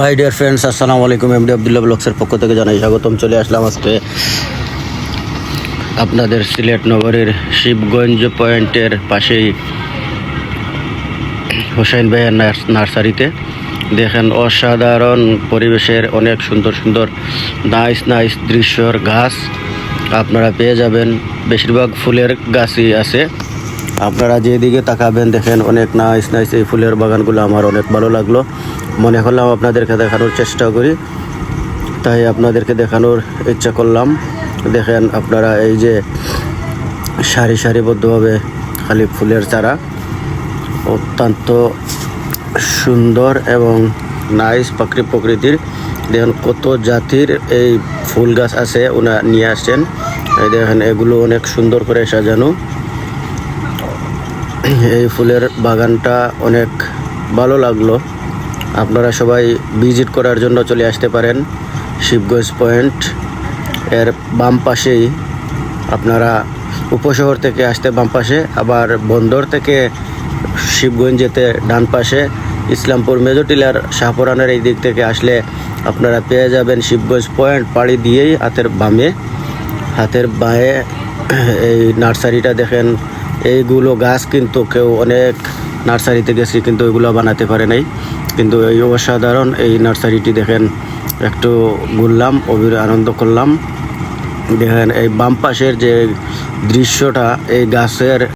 My dear friends আসসালামু আলাইকুম MD Abdullah ব্লগসের পক্ষ থেকে জানাই স্বাগতম। চলে আসলাম আজকে আপনাদের সিলেট নগরীর শিবগঞ্জ পয়েন্টের পাশেই হোসেন ভাইয়ের নার্সারিতে। দেখেন অসাধারণ পরিবেশের অনেক সুন্দর সুন্দর নাইস নাইস দৃশ্যর গাছ আপনারা পেয়ে যাবেন। বেশিরভাগ ফুলের গাছই আছে। আপনারা যেদিকে তাকাবেন দেখেন অনেক নাইস নাইস এই ফুলের বাগানগুলো আমার অনেক ভালো লাগল। মনে করলাম আপনাদেরকে দেখানোর চেষ্টা করি। তাই আপনাদেরকে দেখানোর ইচ্ছা করলাম। দেখেন আপনারা এই যে সারি সারিবদ্ধভাবে খালি ফুলের চারা। অত্যন্ত সুন্দর এবং নাইস পাকৃ প্রকৃতির। দেখেন কত জাতির এই ফুল গাছ আছে, ওনা নিয়ে আসছেন। দেখেন এগুলো অনেক সুন্দর করে সাজানো। এই ফুলের বাগানটা অনেক ভালো লাগল। আপনারা সবাই ভিজিট করার জন্য চলে আসতে পারেন শিবগঞ্জ পয়েন্ট। এর বাম পাশেই আপনারা উপশহর থেকে আসতে বাম পাশে, আবার বন্দর থেকে শিবগঞ্জ যেতে ডান পাশে, ইসলামপুর মেজর টিলার শাহপুরানের এই দিক থেকে আসলে আপনারা পেয়ে যাবেন শিবগঞ্জ পয়েন্ট। পাড়ি দিয়েই হাতের বামে, হাতের বাঁয়ে এই নার্সারিটা দেখেন এইগুলো গাছ কিন্তু কেউ অনেক নার্সারিতে গেছি, কিন্তু এগুলো বানাতে পারে নাই। কিন্তু এই অসাধারণ এই নার্সারিটি দেখেন, একটু ঘুরলাম অবির আনন্দ করলাম। দেখেন এই বাম পাশের যে দৃশ্যটা, এই গাছের